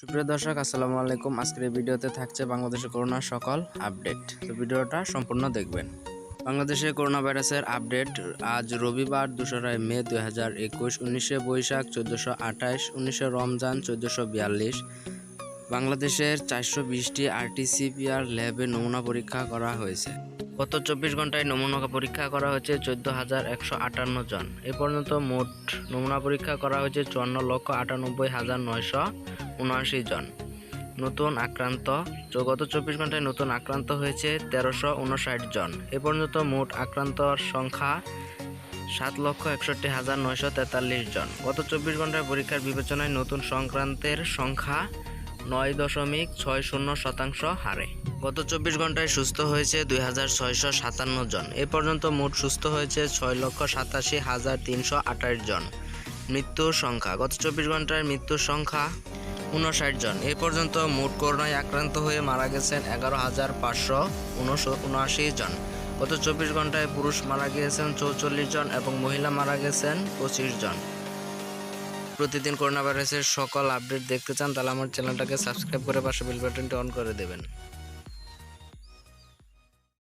সুপ্রিয় দর্শক, আসসালামু আলাইকুম। আজকের এই ভিডিওতে থাকছে বাংলাদেশের করোনার সকল আপডেট। তো ভিডিওটা সম্পূর্ণ দেখবেন। বাংলাদেশে করোনা ভাইরাসের আপডেট আজ রবিবার, দোসরা মে দুই হাজার একুশ, উনিশে বৈশাখ, চোদ্দোশো আঠাশ, উনিশে রমজান, চোদ্দোশো বিয়াল্লিশ। বাংলাদেশের চারশো বিশটি আরটিসিপিআর ল্যাবে নমুনা পরীক্ষা করা হয়েছে। গত চব্বিশ ঘন্টায় নমুনা পরীক্ষা করা হয়েছে চোদ্দ হাজার একশো আটান্ন জন। এ পর্যন্ত মোট নমুনা পরীক্ষা করা হয়েছে চুয়ান্ন লক্ষ আটানব্বই হাজার নয়শো উনআশি জন। নতুন আক্রান্ত গত চব্বিশ ঘন্টায় নতুন আক্রান্ত হয়েছে তেরোশো উনষাট জন। এ পর্যন্ত মোট আক্রান্তর সংখ্যা সাত লক্ষ একষট্টি হাজার নয়শো তেতাল্লিশ জন। গত চব্বিশ ঘন্টায় পরীক্ষার বিবেচনায় নতুন সংক্রান্তের সংখ্যা নয় দশমিক ছয় শূন্য শতাংশ হারে। গত চব্বিশ ঘন্টায় সুস্থ হয়েছে দুই হাজার ছয়শো সাতান্ন জন। এ পর্যন্ত মোট সুস্থ হয়েছে ছয় লক্ষ সাতাশি হাজার তিনশো আঠাশ জন মৃত্যুর সংখ্যা। গত চব্বিশ ঘন্টায় মৃত্যুর সংখ্যা উনষাট জন। এ পর্যন্ত মোট করোনায় আক্রান্ত হয়ে মারা গেছেন এগারো হাজার পাঁচশো উনআশি জন। গত চব্বিশ ঘন্টায় পুরুষ মারা গিয়েছেন চৌচল্লিশ জন এবং মহিলা মারা গেছেন পঁচিশ জন। প্রতিদিন করোনা ভাইরাসের সকল আপডেট দেখতে চান তাহলে আমার চ্যানেলটাকে সাবস্ক্রাইব করে পাশে বেল বাটনটি অন করে দেবেন।